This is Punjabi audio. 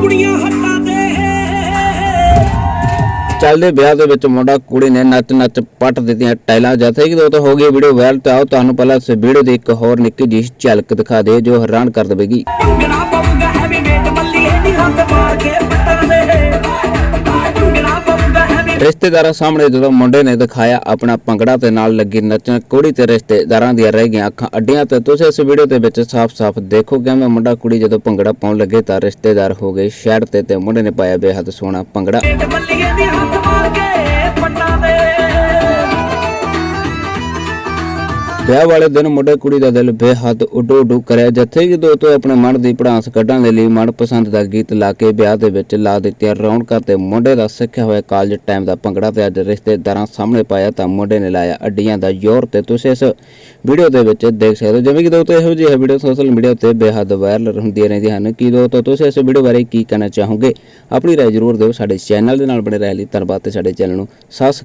ਕੁੜੀਆਂ ਹੱਟਾਂ ਤੇ। ਚੱਲਦੇ ਵਿਆਹ ਦੇ ਵਿੱਚ ਮੁੰਡਾ ਕੁੜੀ ਨੇ ਨੱਚ ਨੱਚ ਪੱਟ ਦਿੱਤੀਆਂ ਟਾਈਲਾਂ ਜਿੱਥੇ ਕਿ ਦੋਸਤੋ ਹੋ ਗਈ ਵੀਡੀਓ ਵਾਇਰਲ ਤੇ ਆਓ ਤੁਹਾਨੂੰ ਪਹਿਲਾਂ ਇਸ ਵੀਡੀਓ ਦੀ ਇੱਕ ਹੋਰ ਨਿੱਕੀ ਜਿਹੀ ਝਲਕ ਦਿਖਾ ਦੇ ਜੋ ਹੈਰਾਨ ਕਰ ਦੇਵੇਗੀ। ਰਿਸ਼ਤੇਦਾਰਾਂ ਸਾਹਮਣੇ ਜਦੋਂ ਮੁੰਡੇ ਨੇ ਦਿਖਾਇਆ ਆਪਣਾ ਭੰਗੜਾ ਤੇ ਨਾਲ ਲੱਗੀ ਨੱਚਣ ਕੁੜੀ ਤੇ ਰਿਸ਼ਤੇਦਾਰਾਂ ਦੀਆਂ ਰਹਿ ਗਈਆਂ ਅੱਖਾਂ ਅੱਡੀਆਂ ਤੇ ਤੁਸੀਂ ਇਸ ਵੀਡੀਓ ਦੇ ਵਿੱਚ ਸਾਫ਼-ਸਾਫ਼ ਦੇਖੋ ਕਿਵੇਂ ਮੁੰਡਾ ਕੁੜੀ ਜਦੋਂ ਭੰਗੜਾ ਪਾਉਣ ਲੱਗੇ ਤਾਂ ਰਿਸ਼ਤੇਦਾਰ ਹੋ ਗਏ ਸ਼ਹਿਰ ਤੇ ਤੇ ਮੁੰਡੇ ਨੇ ਪਾਇਆ ਬੇਹੱਦ ਸੋਹਣਾ ਭੰਗੜਾ। ਵਿਆਹ ਵਾਲੇ ਦਿਨ ਮੁੰਡੇ ਕੁੜੀ ਦਾ ਦਿਲ ਬੇਹੱਦ ਉੱਡੋ ਉੱਡੂ ਕਰਿਆ। ਜਿੱਥੇ ਕਿ ਦੋਸਤੋ ਆਪਣੇ ਮਨ ਦੀ ਭੜਾਸ ਕੱਢਣ ਦੇ ਲਈ ਮਨਪਸੰਦ ਦਾ ਗੀਤ ਲਾ ਕੇ ਵਿਆਹ ਦੇ ਵਿੱਚ ਲਾ ਦਿੱਤੀਆਂ। ਰੌਣਕਾਂ ਤੇ ਮੁੰਡੇ ਦਾ ਸਿੱਖਿਆ ਹੋਇਆ ਕਾਲਜ ਟਾਈਮ ਦਾ ਭੰਗੜਾ ਤੇ ਅੱਜ ਰਿਸ਼ਤੇਦਾਰਾਂ ਸਾਹਮਣੇ ਪਾਇਆ ਤਾਂ ਮੁੰਡੇ ਨੇ ਲਾਇਆ ਅੱਡੀਆਂ ਦਾ ਜ਼ੋਰ ਤੇ ਤੁਸੀਂ ਇਸ ਵੀਡੀਓ ਦੇ ਵਿੱਚ ਦੇਖ ਸਕਦੇ ਹੋ। ਜਿਵੇਂ ਕਿ ਦੋਸਤੋ ਇਹੋ ਜਿਹੀ ਵੀਡੀਓ ਸੋਸ਼ਲ ਮੀਡੀਆ ਉੱਤੇ ਬੇਹੱਦ ਵਾਇਰਲ ਹੁੰਦੀਆਂ ਰਹਿੰਦੀਆਂ ਹਨ ਕਿ ਦੋਸਤੋ ਤੁਸੀਂ ਇਸ ਵੀਡੀਓ ਬਾਰੇ ਕੀ ਕਹਿਣਾ ਚਾਹੋਗੇ? ਆਪਣੀ ਰਾਏ ਜ਼ਰੂਰ ਦਿਓ ਸਾਡੇ ਚੈਨਲ ਦੇ ਨਾਲ ਬਣੇ ਰਹਿਣ ਲਈ ਧੰਨਵਾਦ ਤੇ ਸਾਡੇ ਚੈਨਲ ਨੂੰ ਸਬਸਕ੍ਰਾਈਬ